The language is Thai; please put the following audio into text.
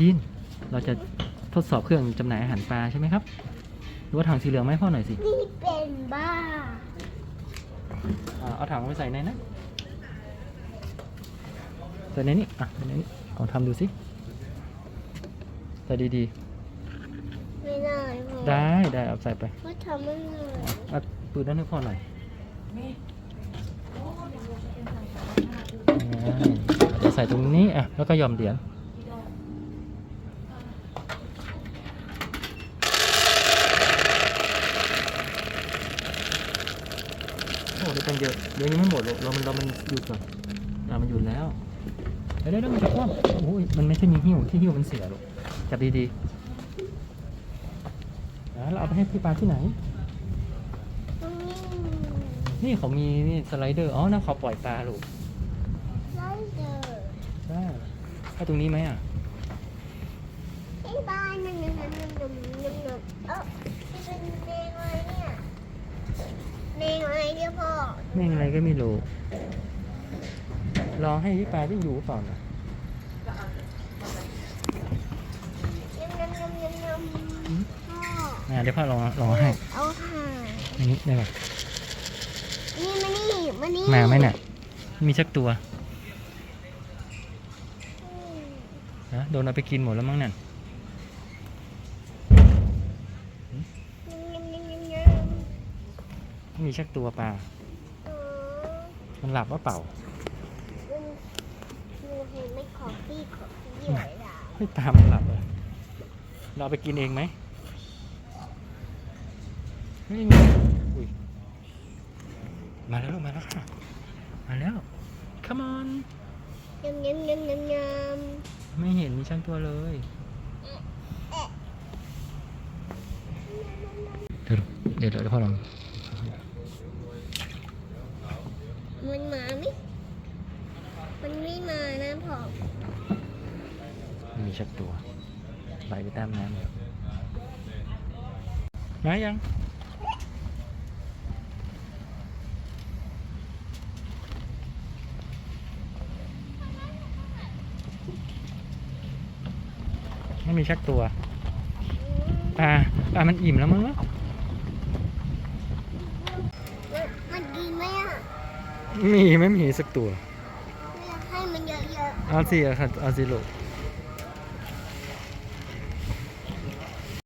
ยิน เราจะทดสอบเครื่องจำหน่ายอาหารปลาใช่ไหมครับหรือว่าถังสีเหลืองไหมาให้พ่อหน่อยสิ นี่เป็นบ้า อ่าเอาถังไปใส่ในนะใส่ในนี้อะใส่ในนี้ลองทำดูสิใส่ดีไม่ได้พ่อๆ ได้ได้เอาใส่ไปพ่อทำไม่ได้เอาปืนนั้นให้พ่อหน่อยอ่าเดี๋ยวใส่ตรงนี้อะแล้วก็หย่อมเหรียญ โอ้ได้เป็นเยอะเดี๋ยวยังไม่หมดหรอกเรามันเรามันหยุดก่อนเรามันหยุดแล้วเดี๋ยวเดี๋ยวเดี๋ยวมันจะคว่ำโอ้ยมันไม่ใช่มีหิ้วที่หิ้วมันเสียหรอกจับดีๆแล้วเราเอาไปให้พี่ปลาที่ไหนตรงนี้นี่เขามีนี่สไลเดอร์อ๋อนั่นเขาปล่อยปลาลูกไล่เดอร์ได้ถ้าตรงนี้ไหมอะ ไอ้บ้านนั่นนั่นนั่นนั่นนั่นนั่นนั่นเอ้าที่เป็นเนงอะไรเนี่ยเนงอะไรเนี่ยพ่อ แม่งอะไรก็ไม่รู้ลองให้พี่ปลาที่อยู่เปล่านะยำยำยำยำยำพ่ออ่าเดี๋ยวพ่อลองลองให้เอาถ่านอันนี้ได้ป่ะนี่มานี่มานี่มาไหมน่ะ มีสักตัวอืมนะโดนเอาไปกินหมดแล้วมั้งนั่นยำยำยำยำไม่มีสักตัวปลาอ๋อ มันหลับว่าเปล่ามันมันเห็นไม่ขอพี่ขอพี่ไหวล่ะไม่ปลามันหลับเลยเราเอาไปกินเองไหมไม่มีอุ้ยมาแล้วลูกมาแล้วค่ะมาแล้ว come on ยำยำยำยำยไม่เห็นมีช่างตัวเลยเดี๋ยวเดี๋ยวเดี๋ยวพ่อลองำมันมาไหม มันไม่มานะพ่อไม่มีชักตัวไหลไปตามน้ำเลยมายังไม่มีชักตัวปลาปลามันอิ่มแล้วมั้งเนอะมันมันกินไหมอะมีไม่มีสักตัว ไม่อยาก